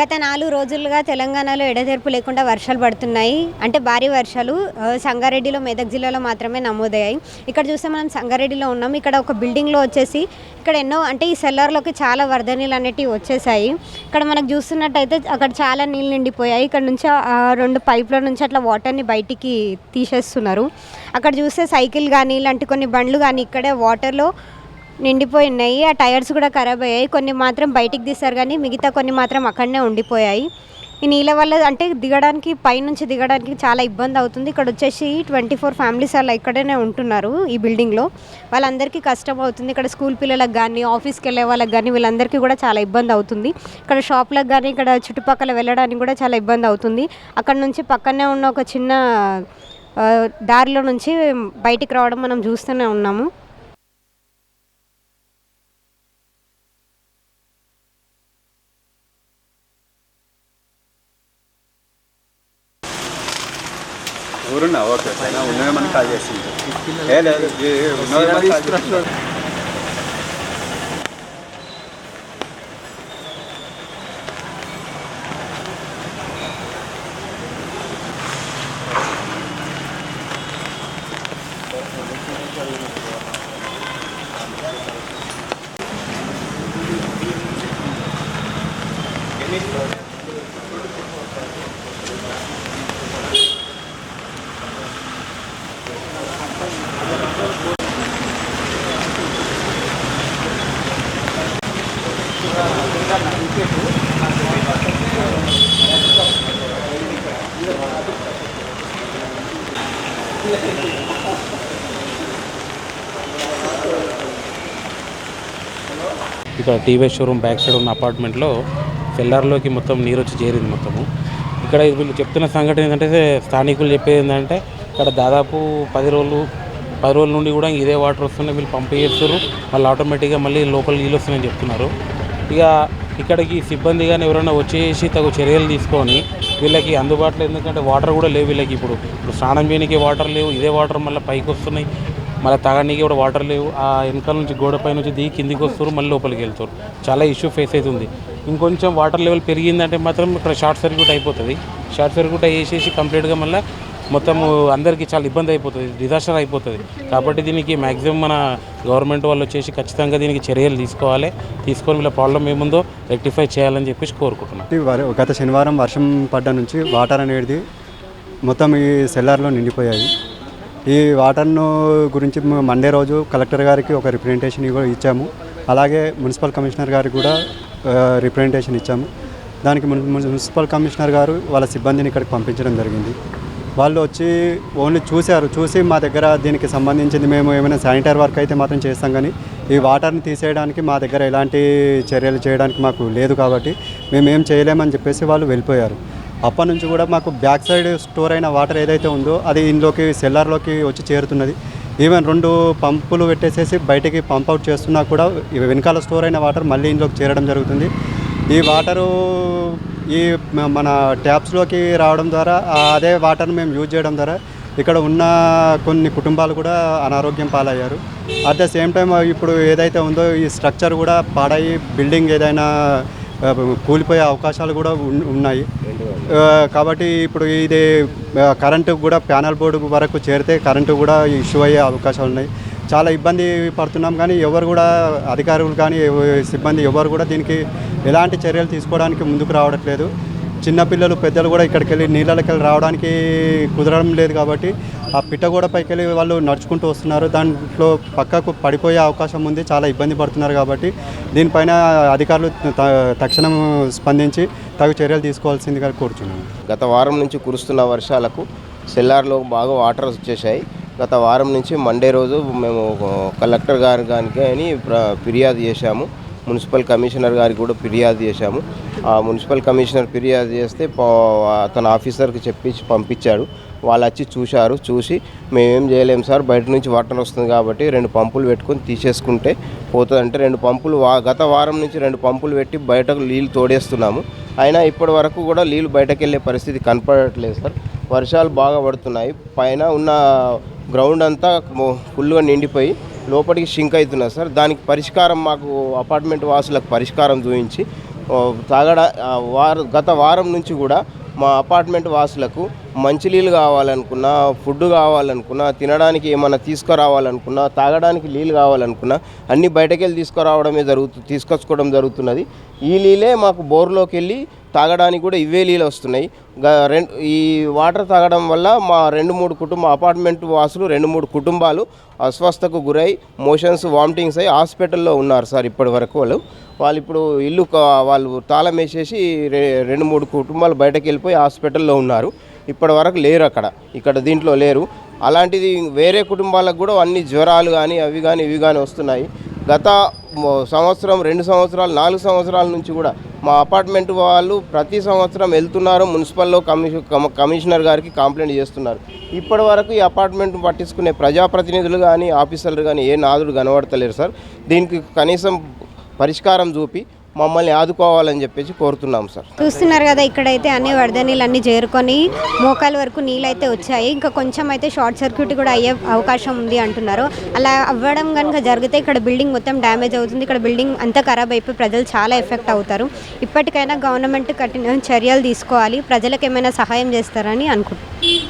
గత నాలుగు రోజులుగా తెలంగాణలో ఎడతెరపు లేకుండా వర్షాలు పడుతున్నాయి. అంటే భారీ వర్షాలు సంగారెడ్డిలో మెదక్ జిల్లాలో మాత్రమే నమోదయ్యాయి. ఇక్కడ చూస్తే మనం సంగారెడ్డిలో ఉన్నాం. ఇక్కడ ఒక బిల్డింగ్లో వచ్చేసి ఇక్కడ ఎన్నో అంటే ఈ సెల్లార్లోకి చాలా వరద నీళ్ళు అనేటివి వచ్చేసాయి. ఇక్కడ మనకు చూస్తున్నట్టయితే అక్కడ చాలా నీళ్ళు నిండిపోయాయి. ఇక్కడ నుంచి రెండు పైప్ల నుంచి అట్లా వాటర్ని బయటికి తీసేస్తున్నారు. అక్కడ చూస్తే సైకిల్ కానీ ఇలాంటి కొన్ని బండ్లు కానీ ఇక్కడే వాటర్లో నిండిపోయి ఉన్నాయి. ఆ టైర్స్ కూడా ఖరాబ్ అయ్యాయి. కొన్ని మాత్రం బయటికి తీస్తారు కానీ మిగతా కొన్ని మాత్రం అక్కడనే ఉండిపోయాయి. ఈ నీళ్ళ వల్ల అంటే దిగడానికి పైనుంచి దిగడానికి చాలా ఇబ్బంది అవుతుంది. ఇక్కడ వచ్చేసి ట్వంటీ ఫోర్ ఫ్యామిలీస్ అలా ఇక్కడనే ఉంటున్నారు ఈ బిల్డింగ్లో. వాళ్ళందరికీ కష్టం అవుతుంది. ఇక్కడ స్కూల్ పిల్లలకు కానీ ఆఫీస్కి వెళ్ళే వాళ్ళకి కానీ వీళ్ళందరికీ కూడా చాలా ఇబ్బంది అవుతుంది. ఇక్కడ షాప్లకు కానీ ఇక్కడ చుట్టుపక్కల వెళ్ళడానికి కూడా చాలా ఇబ్బంది అవుతుంది. అక్కడ నుంచి పక్కనే ఉన్న ఒక చిన్న దారిలో నుంచి బయటికి రావడం మనం చూస్తూనే ఉన్నాము. ఊరున్నా ఓకే పైన ఉన్నవేమని కాల్ చేసింది ఏ లేదు ఈ ఉన్నవేమని కాల్ చేసింది. ఇక్కడ టీవీ షోరూమ్ బ్యాక్ సైడ్ ఉన్న అపార్ట్మెంట్లో సెల్లార్లోకి మొత్తం నీరు వచ్చి చేరింది మొత్తము. ఇక్కడ వీళ్ళు చెప్తున్న సంఘటన ఏంటంటే స్థానికులు చెప్పేది ఏంటంటే ఇక్కడ దాదాపు పది రోజులు పది రోజుల నుండి కూడా ఇదే వాటర్ వస్తున్నాయి వీళ్ళు పంప్ చేస్తారు మళ్ళీ ఆటోమేటిక్గా మళ్ళీ లోపల నీళ్ళు వస్తున్నాయని చెప్తున్నారు. ఇక ఇక్కడికి సిబ్బంది కానీ ఎవరైనా వచ్చేసి తగు చర్యలు తీసుకొని వీళ్ళకి అందుబాటులో ఎందుకంటే వాటర్ కూడా లేవు వీళ్ళకి ఇప్పుడు. ఇప్పుడు స్నానం చేయడానికి వాటర్ లేవు ఇదే వాటర్ మళ్ళీ పైకి వస్తున్నాయి. మళ్ళీ తాగడానికి కూడా వాటర్ లేవు. ఆ వెనకాల నుంచి గోడపై నుంచి దిగి కిందికి వస్తారు మళ్ళీ లోపలికి వెళ్తారు చాలా ఇష్యూ ఫేస్ అవుతుంది. ఇంకొంచెం వాటర్ లెవెల్ పెరిగిందంటే మాత్రం ఇక్కడ షార్ట్ సర్క్యూట్ అయిపోతుంది. షార్ట్ సర్క్యూట్ అయ్యేసేసి కంప్లీట్గా మళ్ళీ మొత్తం అందరికీ చాలా ఇబ్బంది అయిపోతుంది డిజాస్టర్ అయిపోతుంది. కాబట్టి దీనికి మ్యాక్సిమం మన గవర్నమెంట్ వాళ్ళు వచ్చేసి ఖచ్చితంగా దీనికి చర్యలు తీసుకోవాలి. తీసుకొని వీళ్ళ ప్రాబ్లం ఏముందో రెక్టిఫై చేయాలని చెప్పేసి కోరుకుంటున్నాం. గత శనివారం వర్షం పడ్డ నుంచి వాటర్ అనేది మొత్తం ఈ సెల్లార్లో నిండిపోయాయి. ఈ వాటర్ను గురించి మండే రోజు కలెక్టర్ గారికి ఒక రిప్రజెంటేషన్ ఇచ్చాము. అలాగే మున్సిపల్ కమిషనర్ గారికి కూడా రిప్రజెంటేషన్ ఇచ్చాము. దానికి మున్- మున్సిపల్ కమిషనర్ గారు వాళ్ళ సిబ్బందిని ఇక్కడికి పంపించడం జరిగింది. వాళ్ళు వచ్చి ఓన్లీ చూశారు. చూసి మా దగ్గర దీనికి సంబంధించింది మేము ఏమైనా శానిటరీ వర్క్ అయితే మాత్రం చేస్తాం కానీ ఈ వాటర్ని తీసేయడానికి మా దగ్గర ఎలాంటి చర్యలు చేయడానికి మాకు లేదు కాబట్టి మేము ఏం చేయలేమని చెప్పేసి వాళ్ళు వెళ్ళిపోయారు. అప్పటి నుంచి కూడా మాకు బ్యాక్ సైడ్ స్టోర్ అయిన వాటర్ ఏదైతే ఉందో అది ఇందులోకి సెల్లార్లోకి వచ్చి చేరుతున్నది. ఈవెన్ రెండు పంపులు పెట్టేసేసి బయటికి పంప్ అవుట్ చేస్తున్నా కూడా వెనకాల స్టోర్ అయిన వాటర్ మళ్ళీ ఇందులోకి చేరడం జరుగుతుంది. ఈ వాటరు ఈ మన ట్యాప్స్లోకి రావడం ద్వారా అదే వాటర్ని మేము యూజ్ చేయడం ద్వారా ఇక్కడ ఉన్న కొన్ని కుటుంబాలు కూడా అనారోగ్యం పాలయ్యారు. అట్ ద సేమ్ టైం ఇప్పుడు ఏదైతే ఉందో ఈ స్ట్రక్చర్ కూడా పాడయి బిల్డింగ్ ఏదైనా కూలిపోయే అవకాశాలు కూడా ఉన్నాయి. కాబట్టి ఇప్పుడు ఇది కరెంటు కూడా ప్యానల్ బోర్డు వరకు చేరితే కరెంటు కూడా ఇష్యూ అయ్యే అవకాశాలు ఉన్నాయి. చాలా ఇబ్బంది పడుతున్నాం కానీ ఎవరు కూడా అధికారులు కానీ సిబ్బంది ఎవరు కూడా దీనికి ఎలాంటి చర్యలు తీసుకోవడానికి ముందుకు రావట్లేదు. చిన్నపిల్లలు పెద్దలు కూడా ఇక్కడికి వెళ్ళి నీళ్ళకి వెళ్ళి రావడానికి కుదరడం లేదు కాబట్టి ఆ పిట్టగోడ పైకి వెళ్ళి వాళ్ళు నడుచుకుంటూ వస్తున్నారు. దాంట్లో పక్కకు పడిపోయే అవకాశం ఉంది చాలా ఇబ్బంది పడుతున్నారు కాబట్టి దీనిపైన అధికారులు త- తక్షణం స్పందించి తగు చర్యలు తీసుకోవాల్సిందిగా కోరుచున్నాను. గత వారం నుంచి కురుస్తున్న వర్షాలకు సెల్లార్లో బాగా వాటర్ వచ్చేసాయి గత వారం నుంచి మండే రోజు మేము కలెక్టర్ గారి గారికి అని ఫిర్యాదు చేశాము. మున్సిపల్ కమిషనర్ గారికి కూడా ఫిర్యాదు చేశాము. ఆ మున్సిపల్ కమిషనర్ ఫిర్యాదు చేస్తే తన ఆఫీసర్కి చెప్పించి పంపించాడు. వాళ్ళు వచ్చి చూశారు. చూసి మేమేం చేయలేము సార్ బయట నుంచి వాటర్ వస్తుంది కాబట్టి రెండు పంపులు పెట్టుకొని తీసేసుకుంటే పోతుంది అంటే రెండు పంపులు వా గత వారం నుంచి రెండు పంపులు పెట్టి బయటకు నీళ్ళు తోడేస్తున్నాము. అయినా ఇప్పటి వరకు కూడా నీళ్ళు బయటకు వెళ్ళే పరిస్థితి కనపడట్లేదు సార్. వర్షాలు బాగా పడుతున్నాయి. పైన ఉన్న గ్రౌండ్ అంతా ఫుల్గా నిండిపోయి లోపలికి షింక్ అవుతున్నారు సార్. దానికి పరిష్కారం మాకు అపార్ట్మెంట్ వాసులకు పరిష్కారం చూపించి తాగడ తాగడా గత వారం నుంచి కూడా మా అపార్ట్మెంట్ వాసులకు మంచినీళ్ళు కావాలనుకున్నా ఫుడ్ కావాలనుకున్నా తినడానికి ఏమైనా తీసుకురావాలనుకున్నా తాగడానికి నీళ్ళు కావాలనుకున్నా అన్నీ బయటకెళ్ళి తీసుకురావడమే జరుగుతు తీసుకొచ్చుకోవడం జరుగుతున్నది. ఈ నీళ్ళే మాకు బోర్లోకి వెళ్ళి తాగడానికి కూడా ఇవే నీళ్ళు వస్తున్నాయి. గ- రెండు ఈ వాటర్ తాగడం వల్ల మా రెండు మూడు కుటుంబ అపార్ట్మెంట్ వాసులు రెండు మూడు కుటుంబాలు అస్వస్థకు గురై మోషన్స్ వామిటింగ్స్ అయ్యి హాస్పిటల్లో ఉన్నారు సార్ ఇప్పటి వరకు వాళ్ళు. వాళ్ళు ఇప్పుడు ఇల్లు వాళ్ళు తాళం వేసేసి రెండు మూడు కుటుంబాలు బయటకు వెళ్ళిపోయి హాస్పిటల్లో ఉన్నారు. ఇప్పటి వరకు లేరు అక్కడ. ఇక్కడ దీంట్లో లేరు. అలాంటిది వేరే కుటుంబాలకు కూడా అన్ని జ్వరాలు కానీ అవి కానీ ఇవి కానీ వస్తున్నాయి. గత సంవత్సరం రెండు సంవత్సరాలు నాలుగు సంవత్సరాల నుంచి కూడా మా అపార్ట్మెంట్ వాళ్ళు ప్రతి సంవత్సరం వెళ్తున్నారు. మున్సిపల్లో కమిషన్ కమిషనర్ గారికి కంప్లైంట్ చేస్తున్నారు. ఇప్పటి వరకు ఈ అపార్ట్మెంట్ పట్టించుకునే ప్రజాప్రతినిధులు కానీ ఆఫీసర్లు కానీ ఏ నాదుడు కనబడతలేరు సార్. దీనికి కనీసం పరిష్కారం చూపి మమ్మల్ని ఆదుకోవాలని చెప్పేసి కోరుతున్నాం సార్. చూస్తున్నారు కదా ఇక్కడైతే అన్ని వరద నీళ్ళు అన్ని చేరుకొని మోకాల వరకు నీళ్ళు అయితే వచ్చాయి. ఇంకా కొంచెం అయితే షార్ట్ సర్క్యూట్ కూడా అయ్యే అవకాశం ఉంది అంటున్నారు. అలా అవ్వడం కనుక జరిగితే ఇక్కడ బిల్డింగ్ మొత్తం డ్యామేజ్ అవుతుంది. ఇక్కడ బిల్డింగ్ అంతా ఖరాబ్ అయిపోయి ప్రజలు చాలా ఎఫెక్ట్ అవుతారు. ఇప్పటికైనా గవర్నమెంట్ కఠిన చర్యలు తీసుకోవాలి. ప్రజలకు ఏమైనా సహాయం చేస్తారని అనుకుంటున్నాను